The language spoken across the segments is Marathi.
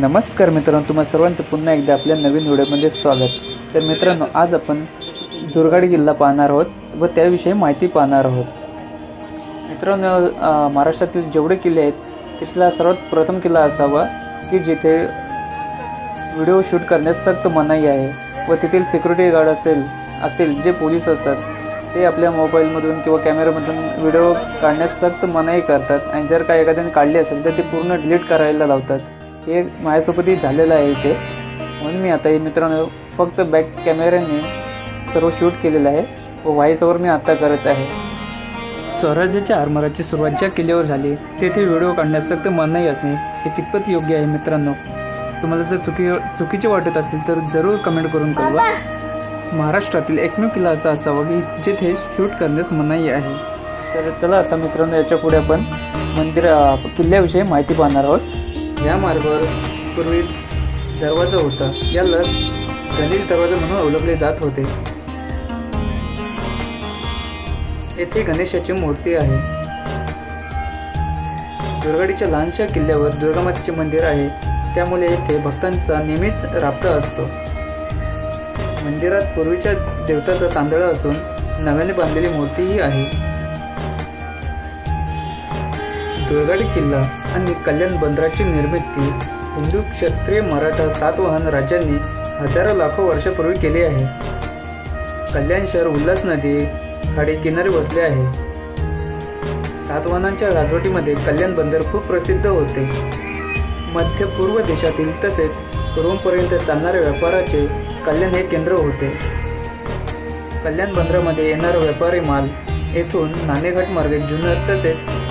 नमस्कार मित्रांनो तुम्हा सर्वांचं पुन्हा एकदा आपल्या नवीन व्हिडिओमध्ये स्वागत. तर मित्रांनो आज आपण दुर्गाडी किल्ला पाहणार आहोत व त्याविषयी माहिती पाहणार आहोत. मित्रांनो महाराष्ट्रातील जेवढे किल्ले आहेत तिथला सर्वात प्रथम किल्ला असावा की जिथे व्हिडिओ शूट करण्यास सक्त मनाई आहे व तेथील सिक्युरिटी गार्ड असेल असतील जे पोलीस असतात ते आपल्या मोबाईलमधून किंवा कॅमेऱ्यामधून व्हिडिओ काढण्यास सक्त मनाई करतात. आणि जर का एखाद्याने काढली असेल तर ते पूर्ण डिलीट करायला लावतात. हे माझ्यासोबतही झालेलं आहे इथे. म्हणून मी आता हे मित्रांनो फक्त बॅक कॅमेऱ्याने सर्व शूट केलेलं आहे व व्हॉइस ओव्हर मी आत्ता करत आहे. स्वराज्याच्या आरमाराची सुरुवात ज्या किल्ल्यावर झाली तेथे व्हिडिओ काढण्यास सक्त मनाई असणे हे कितपत योग्य आहे मित्रांनो? तुम्हाला जर चुकी चुकीचे वाटत असेल तर जरूर कमेंट करून कळवा. महाराष्ट्रातील एकमेव किल्ला असा असावा की जिथे शूट करण्यास मनाई आहे. तर चला आता मित्रांनो याच्यापुढे आपण मंदिर किल्ल्याविषयी माहिती पाहणार आहोत. या मार्गावर पूर्वी दरवाजा होता. याला गणेश दरवाजा म्हणून अवलंबले जात होते. येथे गणेशाची मूर्ती आहे. दुर्गाडीच्या लहानशा किल्ल्यावर दुर्गामातेचे मंदिर आहे. त्यामुळे येथे भक्तांचा नेहमीच राबता असतो. मंदिरात पूर्वीच्या देवताचा तांदळा असून नव्याने बांधलेली मूर्तीही आहे. दुर्गाडी किल्ला आणि कल्याण बंदराची निर्मिती हिंदू क्षत्रिय मराठा सातवाहन राज्यांनी हजारो लाखो वर्षापूर्वी केली आहे. कल्याण शहर उल्हास नदी खाडी किनारी वसले आहे. सातवाहनांच्या राजवटीमध्ये कल्याण बंदर खूप प्रसिद्ध होते. मध्य पूर्व देशातील तसेच रोमपर्यंत चालणाऱ्या व्यापाराचे कल्याण हे केंद्र होते. कल्याण बंदरामध्ये येणारा व्यापारी माल येथून नाणेघाट मार्गे जुन्नर तसेच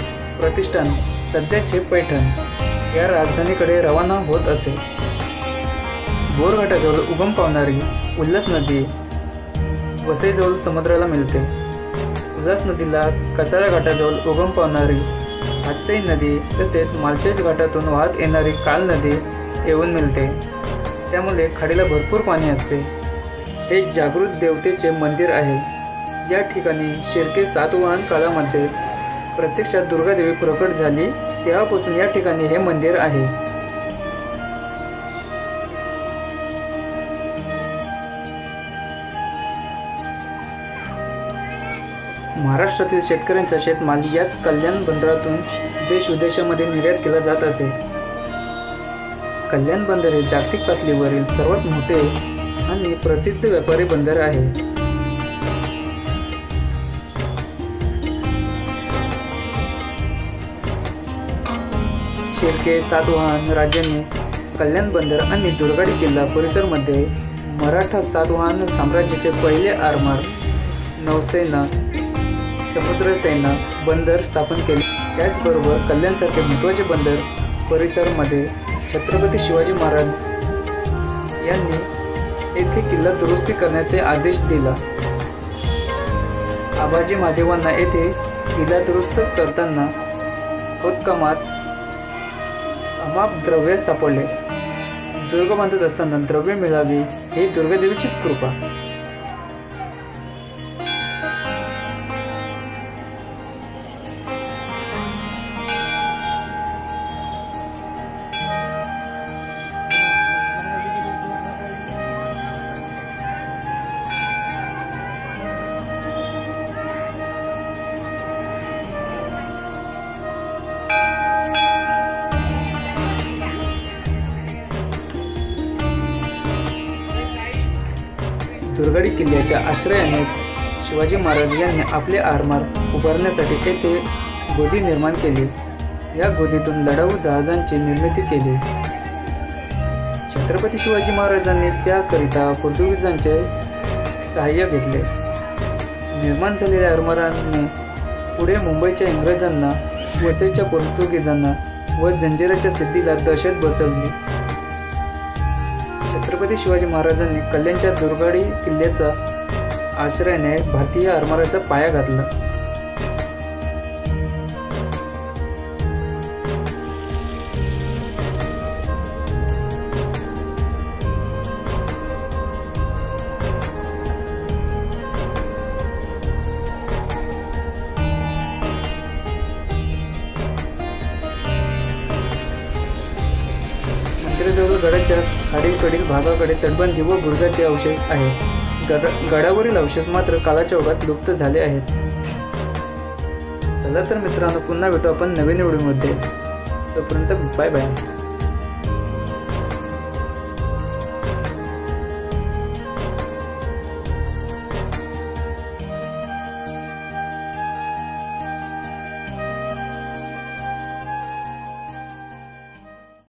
प्रतिष्ठान सध्याचे पैठण या राजधानीकडे रवाना होत असे. बोरघाटाजवळ उगम पावणारी उल्हास नदी वसईजवळ समुद्राला मिळते. उल्हास नदीला कसारा घाटाजवळ उगम पावणारी हातसई नदी तसेच मालशेज घाटातून वाहत येणारी काल नदी येऊन मिळते. त्यामुळे खाडीला भरपूर पाणी असते. हे जागृत देवतेचे मंदिर आहे. या ठिकाणी शिर्के सातवाहन काळामध्ये प्रत्यक्षात दुर्गादेवी प्रकट झाली तेव्हापासून या ठिकाणी हे मंदिर आहे. महाराष्ट्रातील शेतकऱ्यांचा शेतमाल याच कल्याण बंदरातून देश विदेशामध्ये निर्यात केला जात असे. कल्याण बंदर हे जागतिक पातळीवरील सर्वात मोठे आणि प्रसिद्ध व्यापारी बंदर आहे. शिर्के सातवाहन राज्यांनी कल्याण बंदर आणि दुर्गाडी किल्ला परिसरमध्ये मराठा सातवाहन साम्राज्याचे पहिले आरमार नौसेना समुद्रसेना बंदर स्थापन केले. त्याचबरोबर कल्याणसारखे महत्त्वाचे बंदर परिसरमध्ये छत्रपती शिवाजी महाराज यांनी येथे किल्ला दुरुस्ती करण्याचे आदेश दिला. आबाजी महादेवांना येथे किल्ला दुरुस्त करताना खोदकामात अमाप द्रव्य सापडले. दुर्ग बांधत असताना द्रव्य मिळावी ही दुर्गादेवीचीच कृपा. दुर्गाडी किल्ल्याच्या आश्रयाने शिवाजी महाराज यांनी आपले आरमार उभारण्यासाठी तेथे गोदी निर्माण केली. या गोदीतून लढाऊ जहाजांची निर्मिती केली. छत्रपती शिवाजी महाराजांनी त्याकरिता पोर्तुगीजांचे सहाय्य घेतले. निर्माण झालेल्या आरमारांनी पुढे मुंबईच्या इंग्रजांना वसईच्या पोर्तुगीजांना व जंजिराच्या सिद्धीला दहशत बसवली. छत्रपती शिवाजी महाराजांनी कल्याणच्या दुर्गाडी किल्ल्याचा आश्रयाने भारतीय आरमाराचा पाया घातला. गडाच्या हाडीकडील भागाकडे तटबंदी व बुरुजाचे अवशेष आहेत गड गडावरील अवशेष मात्र कालाच्या ओघात लुप्त झाले आहेत. चला तर मित्रांनो पुन्हा भेटू आपण नवीन व्हिडिओमध्ये. तोपर्यंत बाय बाय